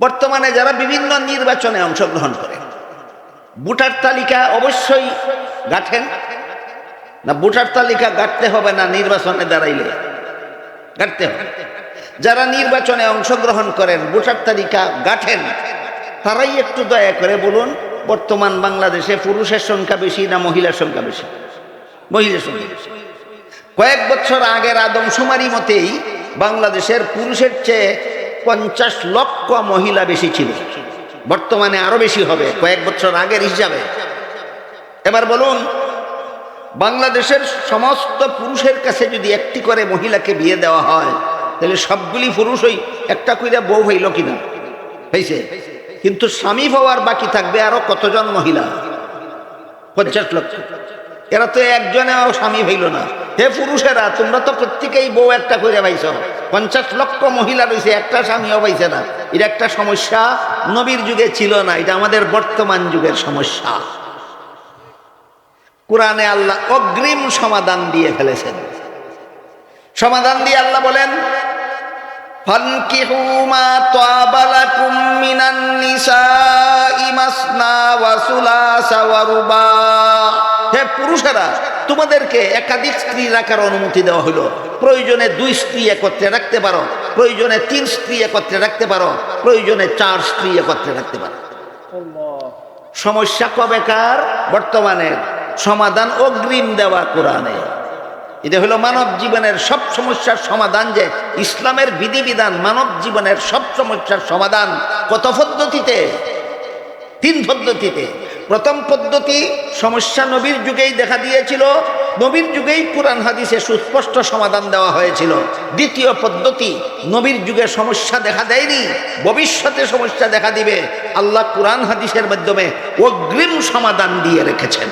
বর্তমানে যারা বিভিন্ন নির্বাচনে অংশগ্রহণ করে, ভোটার তালিকা অবশ্যই গাঁঠেন না, ভোটার তালিকা গাঁটতে হবে না, নির্বাচনে দাঁড়াইলে গাঁটতে হবে। যারা নির্বাচনে অংশগ্রহণ করেন, ভোটার তালিকা গাঁঠেন তারাই একটু দয়া করে বলুন, বর্তমান বাংলাদেশে পুরুষের সংখ্যা বেশি না মহিলার সংখ্যা বেশি? মহিলার সংখ্যা বেশি। কয়েক বছর আগের আদমশুমারি মতেই বাংলাদেশের পুরুষের চেয়ে পঞ্চাশ লক্ষ মহিলা বেশি ছিল। বর্তমানে আরও বেশি হবে, কয়েক বছর আগের হিসাবে। এবার বলুন, বাংলাদেশের সমস্ত পুরুষের কাছে যদি একটি করে মহিলাকে বিয়ে দেওয়া হয়, তাহলে সবগুলি পুরুষই একটা কইরা বউ হইল কিনা? হয়েছে কিন্তু স্বামী হওয়ার বাকি থাকবে আরও কতজন মহিলা? পঞ্চাশ লক্ষ। এরা তো একজনেও স্বামী হইল না। হে পুরুষেরা, তোমরা তো প্রত্যেকেই বউ একটা করে পাইছ। পঞ্চাশ লক্ষ মহিলা রয়েছে একটা স্বামীও পাইছে না। এটা একটা সমস্যা নবীর যুগে ছিল না, এটা আমাদের বর্তমান যুগের সমস্যা। কোরআনে আল্লাহ অগ্রিম সমাধান দিয়ে ফেলেছেন। সমাধান দিয়ে আল্লাহ বলেন রুবা। হে পুরুষেরা, তোমাদেরকে একাধিক স্ত্রী রাখার অনুমতি দেওয়া হলো। প্রয়োজনে দুই স্ত্রী একত্রে রাখতে পারো, প্রয়োজনে তিন স্ত্রী একত্রে রাখতে পারো, প্রয়োজনে চার স্ত্রী একত্রে রাখতে পারো। সমস্যা কবেকার বর্তমানে সমাধান অগ্রিম দেওয়া কোরআনে। এটা হলো মানব জীবনের সব সমস্যার সমাধান যে ইসলামের বিধিবিধান মানব জীবনের সব সমস্যার সমাধান কত পদ্ধতিতে? তিন পদ্ধতিতে। প্রথম পদ্ধতি সমস্যা নবীর যুগেই দেখা দিয়েছিল। নবীর যুগেই কোরআন হাদিসে সুস্পষ্ট সমাধান দেওয়া হয়েছিল। দ্বিতীয় পদ্ধতি নবীর যুগে সমস্যা দেখা দেয়নি ভবিষ্যতে সমস্যা দেখা দিবে। আল্লাহ কোরআন হাদিসের মাধ্যমে অগ্রিম সমাধান দিয়ে রেখেছেন।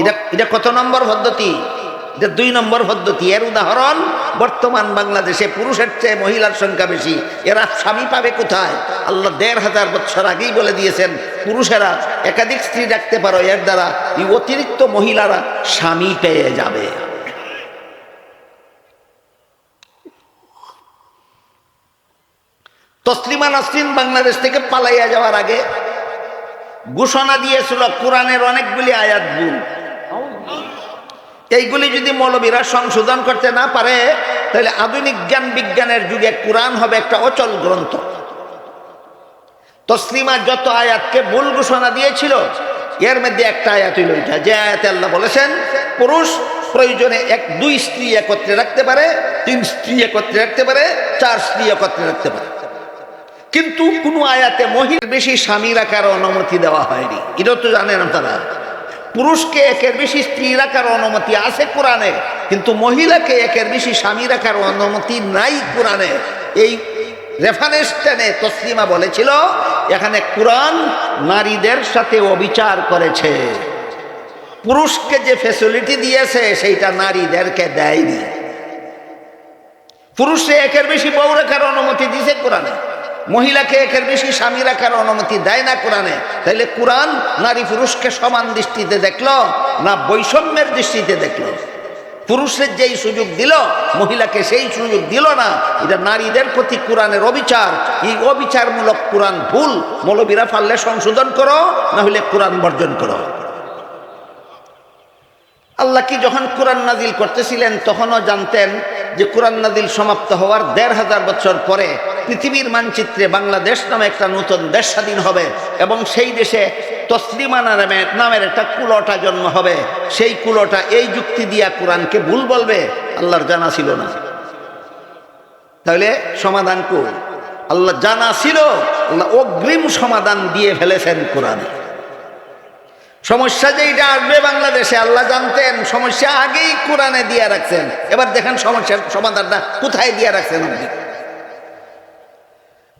এটা এটা কত নম্বর পদ্ধতি? এটা দুই নম্বর পদ্ধতি, এর উদাহরণ, বর্তমান বাংলাদেশে পুরুষের চেয়ে মহিলার সংখ্যা বেশি, এরা স্বামী পাবে কোথায়? আল্লাহ দেড় হাজার বছর আগেই বলে দিয়েছেন, পুরুষেরা একাধিক স্ত্রী রাখতে পারো, এর দ্বারা এই অতিরিক্ত মহিলারা স্বামী পেয়ে যাবে। তসলিমা নাসরিন বাংলাদেশ থেকে পালাইয়া যাওয়ার আগে ঘোষণা দিয়েছিল, কোরআনের অনেকগুলি আয়াত ভুল এইগুলি যদি মৌলবীরা সংশোধন করতে না পারে, তাহলে আধুনিক জ্ঞান বিজ্ঞানের যুগে কোরআন হবে একটা অচল গ্রন্থ। তসলিমা যত আয়াতকে ভুল ঘোষণা দিয়েছিল, এর মধ্যে একটা আয়াত হইল এটা, যে আয়াতে আল্লাহ বলেছেন, পুরুষ প্রয়োজনে এক, দুই স্ত্রী একত্রে রাখতে পারে, তিন স্ত্রী একত্রে রাখতে পারে, চার স্ত্রী একত্রে রাখতে পারে। কিন্তু কোনো আয়াতে মহিলার বেশি স্বামী রাখার অনুমতি দেওয়া হয়নি। এটাও তো জানেন আপনারা। পুরুষকে একের বেশি স্ত্রী রাখার অনুমতি আছে কোরআনে, কিন্তু মহিলাকে একের বেশি স্বামী রাখার অনুমতি নাই কোরআনে। এই রেফারেন্স টেনে তসলিমা বলেছিল, এখানে কোরআন নারীদের সাথে অবিচার করেছে। পুরুষকে যে ফেসিলিটি দিয়েছে, সেইটা নারীদেরকে দেয়নি। পুরুষে একের বেশি বউ রাখার অনুমতি দিয়েছে কোরআনে। মহিলাকে একের বেশি স্বামী রাখার অনুমতি দেয় না কোরআনে। তাইলে কোরআন নারী পুরুষকে সমান দৃষ্টিতে দেখল, না বৈষম্যের দৃষ্টিতে দেখল? পুরুষের যেই সুযোগ দিল, মহিলাকে সেই সুযোগ দিল না। এটা নারীদের প্রতি কোরআনের অবিচার। এই অবিচারমূলক কোরআন ভুল। মৌলবীরা পারলে সংশোধন করো না হলে কোরআন বর্জন করো। আল্লাহ কি যখন কোরআন নাজিল করতেছিলেন, তখনও জানতেন যে কোরআন নাদিল সমাপ্ত হওয়ার দেড় হাজার বছর পরে পৃথিবীর মানচিত্রে বাংলাদেশ নামে একটা নতুন দেশ স্বাধীন হবে এবং সেই দেশে তসলিমা নামে নামের একটা কুলটা জন্ম হবে। সেই কুলটা এই যুক্তি দিয়া কোরআনকে ভুল বলবে, আল্লাহর জানা ছিল না। তাহলে সমাধান কো আল্লাহ জানা ছিল, আল্লাহ অগ্রিম সমাধান দিয়ে ফেলেছেন কোরআনে। সমস্যা যেইটা আসবে বাংলাদেশে, আল্লাহ জানতেন, সমস্যা আগেই কোরআনে দিয়ে রাখছেন। এবার দেখেন সমস্যার সমাধানটা কোথায় দিয়ে রাখছেন আপনি?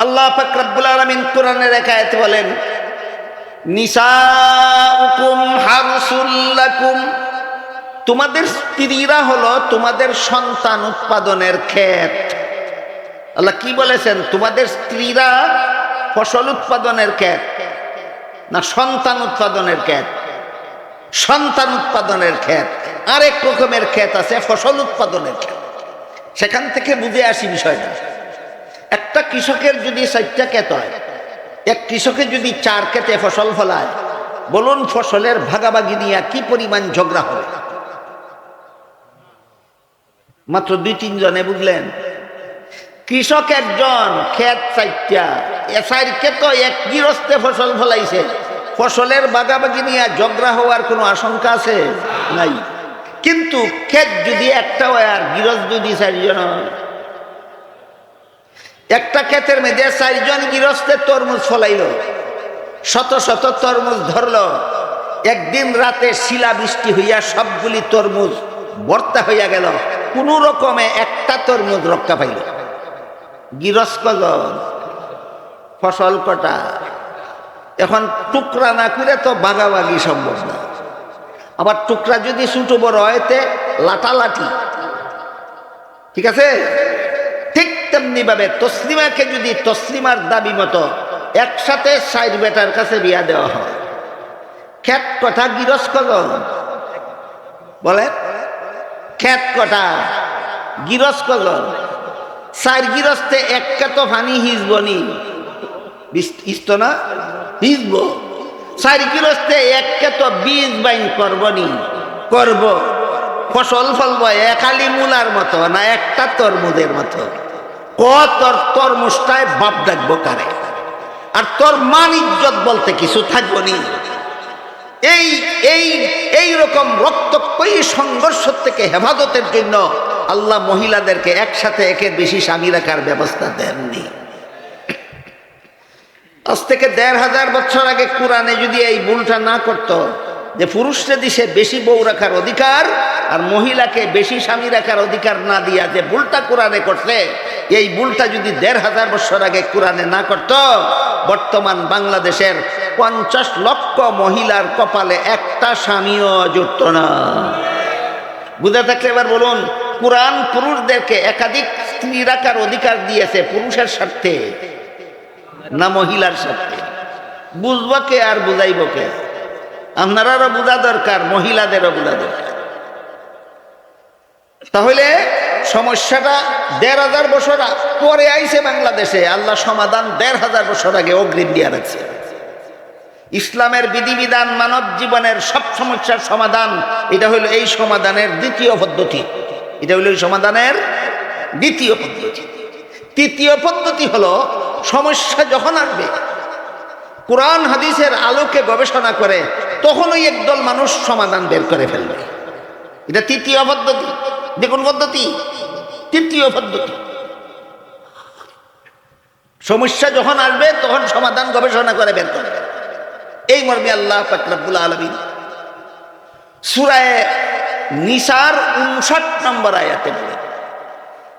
আল্লাহ ফাকরাবুল আলমিন কোরআনের একায়ত বলেন, নিসাউকুম হারসুল্লাকুম তোমাদের স্ত্রীরা হলো তোমাদের সন্তান উৎপাদনের ক্ষেত। আল্লাহ কি বলেছেন? তোমাদের স্ত্রীরা ফসল উৎপাদনের ক্ষেত। না সন্তান উৎপাদনের ক্ষেত? সন্তান উৎপাদনের ক্ষেত। আরেক রকমের ক্ষেত আছে, ফসল উৎপাদনের ক্ষেত। সেখান থেকে বুঝে আসি বিষয়টা। একটা কৃষকের যদি চারটা ক্ষেত হয়, এক কৃষকের যদি চার ক্ষেতে ফসল ফলায়, বলুন ফসলের ভাগাভাগি নিয়ে কি পরিমাণ ঝগড়া হবে? মাত্র দুই তিনজনে বুঝলেন? কৃষক একজন ক্ষেত চারটা এসাইর ক্ষেত এক গৃহস্থে ফসল ফলাইছে। ফসলের বাগাবাগি নিয়ে ঝগড়া হওয়ার কোনো আশঙ্কা আছে? নাই। কিন্তু ক্ষেত যদি একটা হয় আর গৃহস্থ যদি চারজন একটা ক্ষেতের মেয়েদের চারজন গৃহস্থের তরমুজ ফলাইল, শত শত তরমুজ ধরল। একদিন রাতে শিলা বৃষ্টি হইয়া সবগুলি তরমুজ বর্তা হইয়া গেল। কোন রকমে একটা তরমুজ রক্ষা পাইল। গৃহস্থ ফসল কটা? এখন টুকরা না করে তো বাগাবাগি সম্ভব না। আবার টুকরা যদি ছোটো বড় হয়তে লাটালাটি। ঠিক আছে? ঠিক তেমনি ভাবে তসলিমাকে যদি তসলিমার দাবি মতো একসাথে সাইড বেটার কাছে বিয়া দেওয়া হয়। খ্যাত কথা গিরস কজন বলে? খ্যাত কটা গিরস কজন সাইড গিরস্তে একটা তো ফানি হিজবনি। ইস্ত না? হিজব সাইড গিরস্তে একটা তো বীজ বাইন করবনি। করব। ফসল ফলব একালি মূলার মতো, না একটা তরমুজের মতো। ক তোর তরমুজটায় বাপ ডাকবো কারে? আর তোর মান ইজ্জত বলতে কিছু থাকব নি এই এই এই রকম রক্তক্ষয়ী সংঘর্ষ থেকে হেফাজতের জন্য আল্লাহ মহিলাদেরকে একসাথে একের বেশি স্বামী রাখার ব্যবস্থা দেননি। আজ থেকে দেড় হাজার বছর আগে কোরআনে যদি এই ভুলটা না করত, যে পুরুষরা দিছে বেশি বউ রাখার অধিকার আর মহিলাকে বেশি স্বামী রাখার অধিকার না দিয়া যে ভুলটা কোরআনে করছে, এই ভুলটা যদি দেড় হাজার বছর আগে কোরআনে না করত, বর্তমান বাংলাদেশের পঞ্চাশ লক্ষ মহিলার কপালে একটা স্বামীও জুটত না। বুঝে থাকলে এবার বলুন, কোরআন পুরুষদেরকে একাধিক স্ত্রী রাখার অধিকার দিয়েছে পুরুষের স্বার্থে। না মহিলার সাথে। বুঝব কে আর বুঝাইব কে? আপনারারও বোঝা দরকার, মহিলাদেরও বোঝা দরকার। তাহলে সমস্যাটা দেড় হাজার বছর পরে আইছে বাংলাদেশে। আল্লাহ সমাধান দেড় হাজার বছর আগে অগ্রিম দিয়া রাখছে ইসলামের বিধিবিধান মানব জীবনের সব সমস্যার সমাধান, এটা হলো এই সমাধানের দ্বিতীয় পদ্ধতি। এটা হলো এই সমাধানের দ্বিতীয় পদ্ধতি। তৃতীয় পদ্ধতি হলো সমস্যা যখন আসবে, কোরআন হাদিসের আলোকে গবেষণা করে, তখনই একদল মানুষ সমাধান বের করে ফেলবে। এটা তৃতীয় পদ্ধতি। দেখুন পদ্ধতি। তৃতীয় পদ্ধতি। সমস্যা যখন আসবে, তখন সমাধান গবেষণা করে বের করবে। এই মর্মে আল্লাহ ফাকরাবুল আলমিন সুরায় নিসার উনষাট নম্বর আয়াতে বলে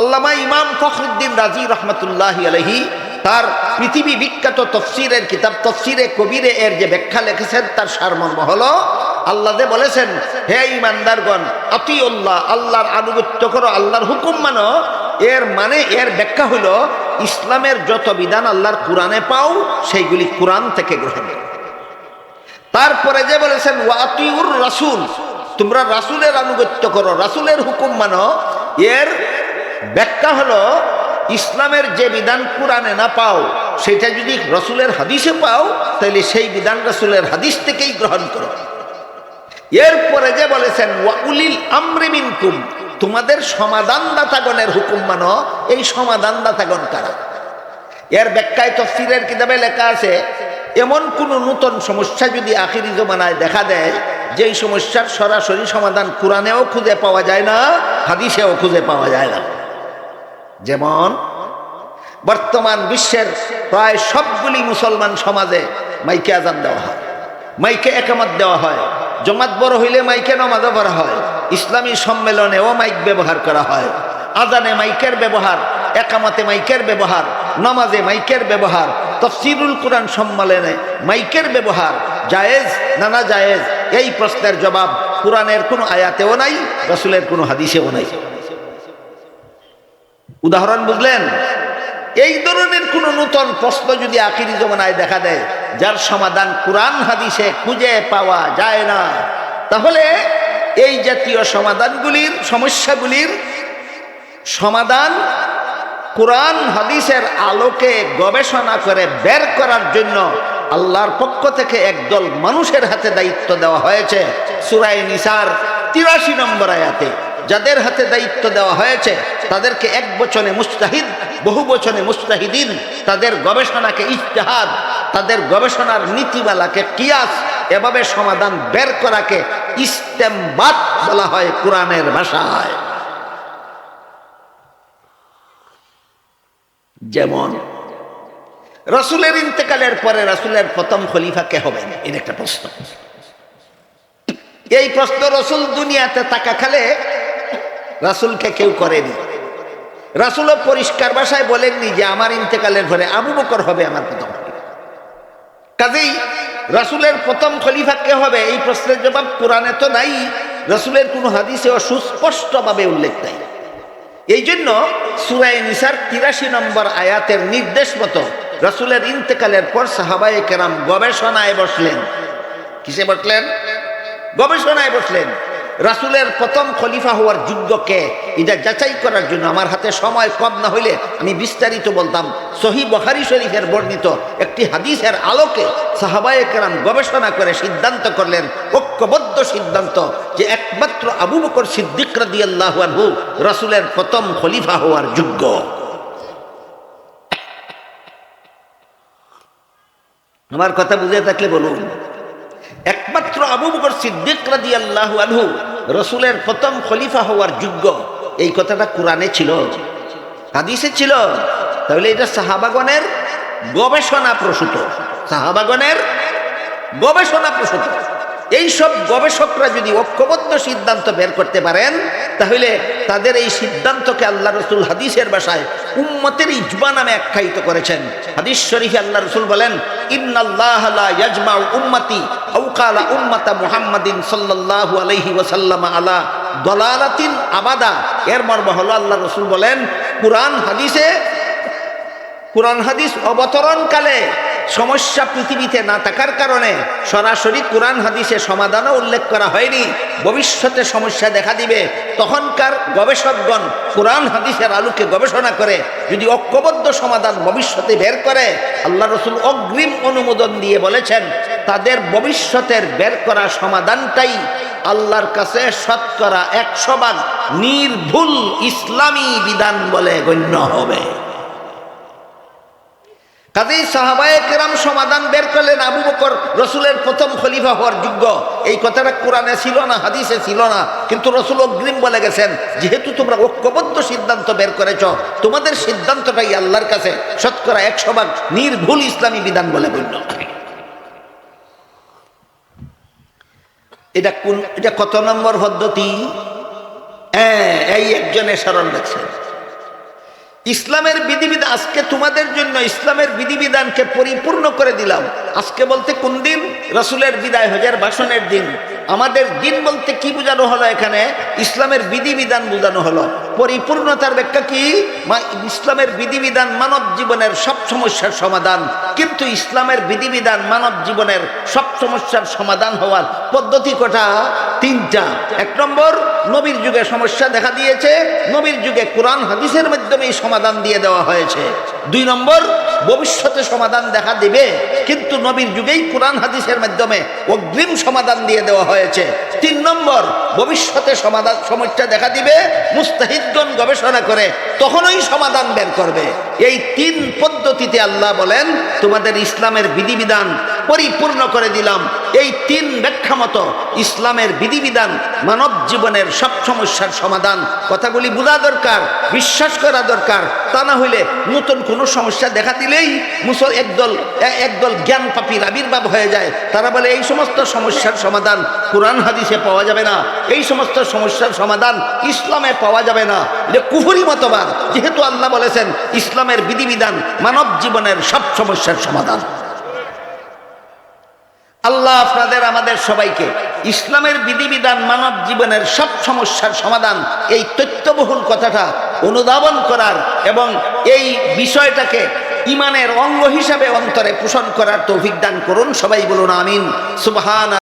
আল্লামা ইমাম ফখরুদ্দিন রাজি রহমতুল্লাহ আলহি তার পৃথিবী বিখ্যাত তফসিরের কিতাব, তফসিরে কবিরে এর যে ব্যাখ্যা লিখেছেন, তার সারমর্ম হলো, আল্লাহ যে বলেছেন, হে ইমানদারগণ, আতিউল্লাহ, আল্লাহর আনুগত্য করো, আল্লাহর হুকুম মানো। এর মানে এর ব্যাখ্যা হলো, ইসলামের যত বিধান আল্লাহর কোরআনে পাও, সেইগুলি কোরআন থেকে গ্রহণ তারপরে যে বলেছেন ওয়াতিউর রাসুল, তোমরা রাসুলের আনুগত্য করো, রাসুলের হুকুম মানো। এর ব্যাখ্যা হলো, ইসলামের যে বিধান কোরআনে না পাও, সেটা যদি রসুলের হাদিসে পাও, তাহলে সেই বিধান রসুলের হাদিস থেকেই গ্রহণ করো। এরপরে যে বলেছেন ওয়াউলিল আমরে মিনকুম তোমাদের সমাধানদাতাগণের হুকুম মানো, এই সমাধানদাতাগণ কারা? এর ব্যাখ্যায় তফসিরের কিতাবে লেখা আছে, এমন কোন নূতন সমস্যা যদি আখিরি জমানায় দেখা দেয়, যেই সমস্যার সরাসরি সমাধান কোরআনেও খুঁজে পাওয়া যায় না, হাদিসেও খুঁজে পাওয়া যায় না। যেমন বর্তমান বিশ্বের প্রায় সবগুলি মুসলমান সমাজে মাইকে আজান দেওয়া হয়, মাইকে একামত দেওয়া হয়। জমাত বড় হইলে মাইকে নমাজও করা হয়। ইসলামী সম্মেলনেও মাইক ব্যবহার করা হয়। আজানে মাইকের ব্যবহার, একামতে মাইকের ব্যবহার, নামাজে মাইকের ব্যবহার, তফসিরুল কোরআন সম্মেলনে মাইকের ব্যবহার, জায়েজ নানা জায়েজ, এই প্রশ্নের জবাব কোরআনের কোনো আয়াতেও নাই, রসুলের কোনো হাদিসেও নাই। উদাহরণ বুঝলেন? এই ধরনের কোন নূতন প্রশ্ন যদি আখিরি জমানায় দেখা দেয়, যার সমাধান কোরআন হাদিসে খুঁজে পাওয়া যায় না, তাহলে এই জাতীয় সমাধানগুলির, সমস্যাগুলির সমাধান কোরআন হাদিসের আলোকে গবেষণা করে বের করার জন্য আল্লাহর পক্ষ থেকে একদল মানুষের হাতে দায়িত্ব দেওয়া হয়েছে। সুরাই নিসার তিরাশি নম্বর আয়াতে। যাদের হাতে দায়িত্ব দেওয়া হয়েছে, তাদেরকে এক বচনে মুস্তাহিদ, বহু বচনে মুস্তাহিদিন, তাদের গবেষণাকে ইজতেহাদ, তাদের গবেষণার নীতিমালাকে কিয়াস, এভাবে সমাধান বের করাকে ইস্তেমবাদ বলা হয় কোরআনের ভাষায়। যেমন, রসুলের ইন্তেকালের পরে রসুলের প্রথম খলিফা কে হবেন? এর একটা প্রশ্ন। এই প্রশ্ন রসুল দুনিয়াতে টাকা খালে রাসুলকে কেউ করেনি। রাসুলও পরিষ্কার ভাষায় বলেননি যে আমার ইন্তেকালের পরে আবু বকর হবে আমার প্রথম কাজেই রাসুলের প্রথম খলিফা কে হবে? এই প্রশ্নের জবাব কোরআনে তো নাই। রাসুলের কোনো হাদিসেও সুস্পষ্টভাবে উল্লেখ নাই। এই জন্য সুরাই নিসার তিরাশি নম্বর আয়াতের নির্দেশ মতো রাসুলের ইন্তেকালের পর সাহাবাই কেরাম গবেষণায় বসলেন। কিসে বসলেন? গবেষণায় বসলেন। রাসুলের প্রথম খলিফা হওয়ার যোগ্যকে এটা যাচাই করার জন্য আমার হাতে সময় কম না হইলে আমি বিস্তারিত বলতাম। সহি বখারি শরীফের বর্ণিত একটি হাদিসের আলোকে সাহাবায়ে কেরাম গবেষণা করে সিদ্ধান্ত করলেন, ঐক্যবদ্ধ সিদ্ধান্ত যে একমাত্র আবু বকর সিদ্দিক রাদি আল্লাহ আনহু রাসুলের প্রথম খলিফা হওয়ার যোগ্য। আমার কথা বুঝে থাকলে বলুন, একমাত্র আবু বকর সিদ্দিক আল্লাহ আনহু রসুলের প্রথম খলিফা হওয়ার যোগ্য। এই কথাটা কোরআনে ছিল, হাদিসে ছিল। তাহলে এটা সাহাবাগণের গবেষণা প্রসূত। সাহাবাগণের গবেষণা প্রসূত। এই সব গবেষকরা যদি ঐক্যবদ্ধ সিদ্ধান্ত বের করতে পারেন তাহলে তাদের এই সিদ্ধান্তকে আল্লাহ রসুল হাদিসের বাসায় উম্মতের ইজমা নামে আখ্যায়িত করেছেন। হাদিস শরীফে আল্লাহ রসুল বলেন উম্মতি আও কালা উম্মাতা মুহাম্মাদিন সাল্লাল্লাহু আলাইহি আলা এর আল্লাহ রসুল বলেন সমস্যা পৃথিবীতে না থাকার কারণে সরাসরি কোরআন হাদিসে সমাধানও উল্লেখ করা হয়নি। ভবিষ্যতে সমস্যা দেখা দিবে। তখনকার গবেষকগণ কোরআন হাদিসের আলোকে গবেষণা করে, যদি ঐক্যবদ্ধ সমাধান ভবিষ্যতে বের করে, আল্লাহ রসুল অগ্রিম অনুমোদন দিয়ে বলেছেন, তাদের ভবিষ্যতের বের করা সমাধানটাই আল্লাহর কাছে শতকরা একশো ভাগ নির্ভুল ইসলামী বিধান বলে গণ্য হবে। কাজেই সাহাবায়ে কেরাম সমাধান বের করলেন আবু বকর রসুলের প্রথম খলিফা হওয়ার যোগ্য। এই কথাটা কোরআনে ছিল না, হাদিসে ছিল না। কিন্তু রসুল অগ্রিম বলে গেছেন, যেহেতু তোমরা ঐক্যবদ্ধ সিদ্ধান্ত বের করেছ, তোমাদের সিদ্ধান্তটাই আল্লাহর কাছে। শতকরা একশো ভাগ নির্ভুল ইসলামী বিধান বলে গণ্য। এটা কোন এটা কত নম্বর পদ্ধতি? হ্যাঁ এই একজনের স্মরণ রাখছেন। ইসলামের বিধিবিধান, আজকে তোমাদের জন্য ইসলামের বিধিবিধানকে পরিপূর্ণ করে দিলাম। আজকে বলতে কোন দিন? রসুলের বিদায় হজের ভাষণের দিন। আমাদের দিন বলতে কি বোঝানো হলো এখানে? ইসলামের বিধিবিধান বোঝানো হলো। পরিপূর্ণতার ব্যাখ্যা কি? ইসলামের বিধিবিধান মানব জীবনের সব সমস্যার সমাধান। কিন্তু ইসলামের বিধিবিধান মানব জীবনের সব সমস্যার সমাধান হওয়ার পদ্ধতি কটা? তিনটা। এক নম্বর, নবীর যুগে সমস্যা দেখা দিয়েছে। নবীর যুগে কোরআন, হাদিসের মাধ্যমে সমাধান দিয়ে দেওয়া হয়েছে। দুই নম্বর ভবিষ্যতে সমাধান দেখা দিবে। কিন্তু নবীর যুগেই কোরআন হাদিসের মাধ্যমে অগ্রিম সমাধান দিয়ে দেওয়া হয়েছে। তিন নম্বর, ভবিষ্যতে সমাধান সমস্যা দেখা দিবে, মুস্তাহিদগণ গবেষণা করে তখনই সমাধান বের করবে। এই তিন পদ্ধতিতে আল্লাহ বলেন, তোমাদের ইসলামের বিধিবিধান পরিপূর্ণ করে দিলাম। এই তিন ব্যাখ্যা মতো ইসলামের বিধিবিধান মানব জীবনের সব সমস্যার সমাধান। কথাগুলি বোঝা দরকার, বিশ্বাস করা দরকার। তা না হইলে নতুন কোনো সমস্যা দেখা দিলেই মুসল একদল একদল জ্ঞান পাপির আবির্ভাব হয়ে যায়। তারা বলে, এই সমস্ত সমস্যার সমাধান কোরআন হাদিসে পাওয়া যাবে না। এই সমস্ত সমস্যার সমাধান ইসলামে পাওয়া যাবে না। এটা কুহুরি মতবাদ। যেহেতু আল্লাহ বলেছেন, ইসলামের বিধিবিধান মানব জীবনের সব সমস্যার সমাধান। আল্লাহ আপনাদের, আমাদের সবাইকে ইসলামের বিধিবিধান মানব জীবনের সব সমস্যার সমাধান, এই তথ্যবহুল কথাটা অনুধাবন করার এবং এই বিষয়টাকে ইমানের অঙ্গ হিসাবে অন্তরে পোষণ করার তো অভিজ্ঞান করুন। সবাই বলুন আমিন। সুবহান